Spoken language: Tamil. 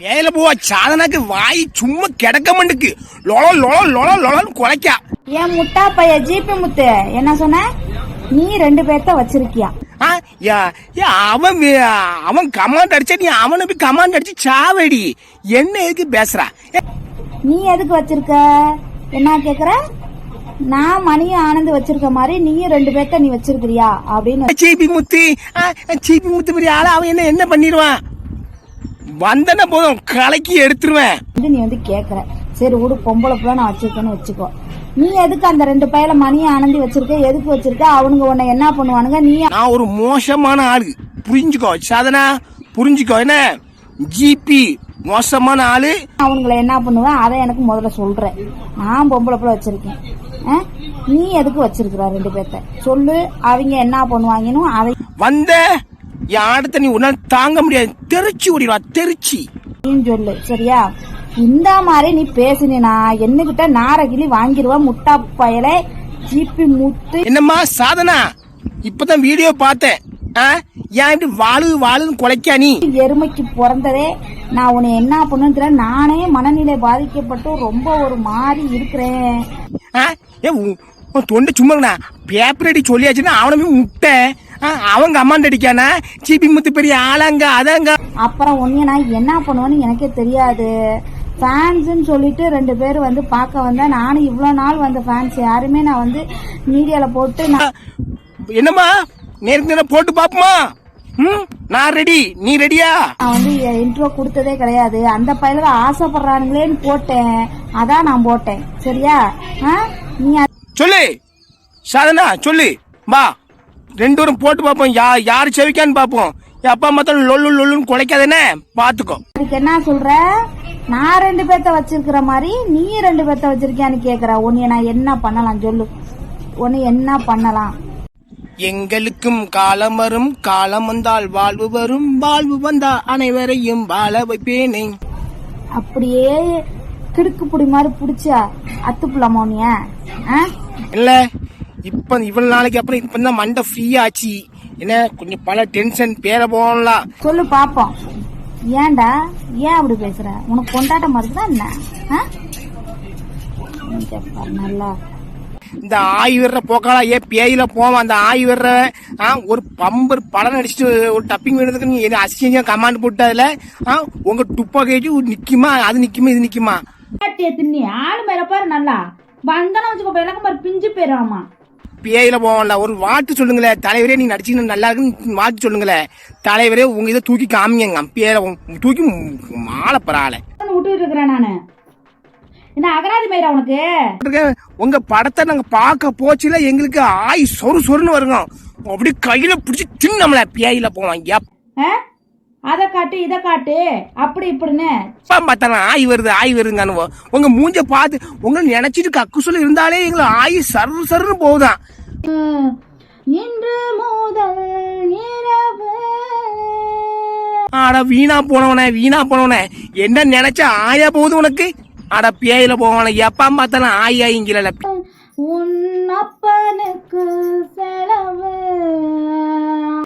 பேயில போவா. சாதனாக்கு வாய் சும்மா கிடக்க மாட்டுக்கு. லொல லொல லொல லொலன்னு குலைக்கா. ஏன் முட்டா பைய ஜிபி முத்து? என்ன சொன்ன? நீ ரெண்டு பேர்த்த வச்சிருக்கியா. அவன் அவன் கமாண்ட் அடிச்சா நீ அவனை போய் கமாண்ட் அடிச்சு சாவடி. என்ன எதுக்கு பேசுறா? நீ எதுக்கு வச்சிருக்க? என்ன கேக்குற? நான் மணியும் ஆனந்த் வச்சிருக்க மாதிரி நீயும் ரெண்டு பேர்த்த நீ வச்சிருக்கிறியா அப்படின்னு. சீபி முத்து சீபி முத்து பெரிய ஆளு அவன் என்ன என்ன பண்ணிடுவான்? வந்தன போதும் கலக்கி எடுத்துருவேன். வந்து நீ வந்து கேக்குற. சரி விடு பொம்பளை பிள்ளை நான் வச்சிருக்கேன்னு வச்சுக்கோ. நீ எதுக்கு அந்த ரெண்டு பையில மணியை ஆனந்தி வச்சிருக்க? எதுக்கு வச்சிருக்க? அவனுங்க உன்னை என்ன பண்ணுவானுங்க? நீ நான் ஒரு மோசமான ஆளு. புரிஞ்சுக்கோ சாதனா? புரிஞ்சுக்கோ என்ன? ஜிபி மோசமான ஆளு. அவனுங்களை என்ன பண்ணுவேன் அதை எனக்கு முதல்ல சொல்றேன் நான் பொம்பளை பிள்ளை வச்சிருக்கேன்? நீ எதுக்கு வச்சிருக்கிற ரெண்டு பேர்த்த? சொல்லு அவங்க என்ன பண்ணுவாங்கன்னு அதை வந்த என் ஆடத்தை நீ உன்னால தாங்க முடியாது. தெரிச்சு ஓடிடுவா தெரிச்சு. சொல்லு சரியா? இந்த மாதிரி நீ பேசினா என்னகிட்ட நாரகிளி வாங்கிருவா முட்டா பயலே ஜிபி முத்து. என்னம்மா சாதனா? இப்பதான் வீடியோ பார்த்தேன்? ஏன் இப்படி வாழு வாழுன்னு குலைக்கா நீ? எருமைக்கு பிறந்ததே நான் உன்னை என்ன பண்ணுன்னு நானே மனநிலை பாதிக்கப்பட்டு ரொம்ப ஒரு மாதிரி இருக்கிறேன். தொண்டை சும்மாங்கண்ணா பேப்பர் அடி சொல்லியாச்சுன்னா அவனை போய் முட்டை. அவங்க அம்மாண்ட அடிக்கானா? ஜிபி முத்து பெரிய ஆளாங்க அதாங்க. அப்புறம் உன்னைய நான் என்ன பண்ணுவேன்னு எனக்கே தெரியாது. ஃபேன்ஸ்ன்னு சொல்லிட்டு ரெண்டு பேர் வந்து பார்க்க வந்தா நானும் இவ்வளோ நாள் வந்த ஃபேன்ஸ் யாருமே நான் வந்து மீடியாவில் போட்டு நான் என்னம்மா? நேருக்கு நேரம் போட்டு பாப்போமா ம் நான் ரெடி நீ ரெடியா நான் வந்து இன்ட்ரோ கொடுத்ததே கிடையாது. அந்த பையல ஆசைப்படுறானுங்களேன்னு போட்டேன். அதான் நான் போட்டேன். சரியா? ஆ நீ சொல்லு. சாதனா சொல்லு. வா. ரெண்டு பேரும் போட்டு பார்ப்போம். யா யார் செவிக்கான்னு பார்ப்போம். என் அப்பா மொத்தம் லொல்லு லொல்லுன்னு குலைக்காதேனே பாத்துக்கோ அதுக்கு என்ன சொல்ற? நான் ரெண்டு பேர்த்த வச்சிருக்கிற மாதிரி நீ ரெண்டு பேர்த்த வச்சிருக்கியான்னு கேக்குற. உன்னைய நான் என்ன பண்ணலாம் சொல்லு. உன்னை என்ன பண்ணலாம்? எங்களுக்கும் காலம் வரும் காலம் வந்தால் வாழ்வு வரும் வாழ்வு வந்தா அனைவரையும் வாழ வைப்பேனே. அப்படியே கிடுக்கு புடி மாதிரி புடிச்சா அத்து உன்னைய? ஆ? இல்ல இப்ப இவ்வளவு நாளைக்கு அப்புறம் இப்ப தான் மண்டை ஃப்ரீ ஆச்சு. என்ன? கொஞ்சம் பல டென்ஷன் பேர போகலாம் சொல்லு பாப்போம். ஏன்டா? ஏன் அப்படி பேசுற? உனக்கு கொண்டாட்டம் இருக்குதா என்ன? நல்லா இந்த ஆய் விடுற போக்காளா? ஏன் பேயில போவான் அந்த ஆய் விடுற? ஒரு பம்பர் படம் அடிச்சுட்டு ஒரு டப்பிங் விடுறதுக்கு நீ என்ன அசிங்க கமாண்ட் போட்டு அதுல உங்க துப்பா கேட்டு நிக்குமா? அது நிக்குமா? இது நிக்குமா? தின்னி ஆளு மேல பாரு நல்லா. வந்தனா வச்சுக்கோ விளக்கம் பாரு பிஞ்சு போயிடாமா பேயில போவான்ல ஒரு வாட்டு சொல்லுங்களேன் தலைவரே நீ நடிச்சீங்கன்னா நல்லா இருக்குன்னு வாட்டு சொல்லுங்களேன் தலைவரே உங்க இதை தூக்கி காமிங்க பேரை தூக்கி மாலை பராளை விட்டுட்டு இருக்கிறேன் நானு. என்ன அகராதி மயிரா உனக்கு? இருக்கேன். உங்க படத்தை நாங்க பார்க்க போச்சுல எங்களுக்கு ஆய் சொரு சொருன்னு வருங்க. அப்படியே கையில பிடிச்சி தின்னம்ல பேயில ஆ? அத காட்டு இத காட்டு அப்படி இப்படின்னு. பார்த்தாலும் ஆய் வருது ஆய் வருதுங்க உங்க மூஞ்ச பார்த்து உங்களை நினைச்சிட்டு கக்கு சொல்ல இருந்தாலே எங்களை ஆய் சரு சருன்னு போகுதான் இன்று முதல் இரவு ஆட வீணா போனவனே வீணா போனவனே. என்ன நினைச்ச ஆயா போகுது உனக்கு? அட பேயில போவான. எப்ப பார்த்தாலும் ஆய் ஆயிங்கிறல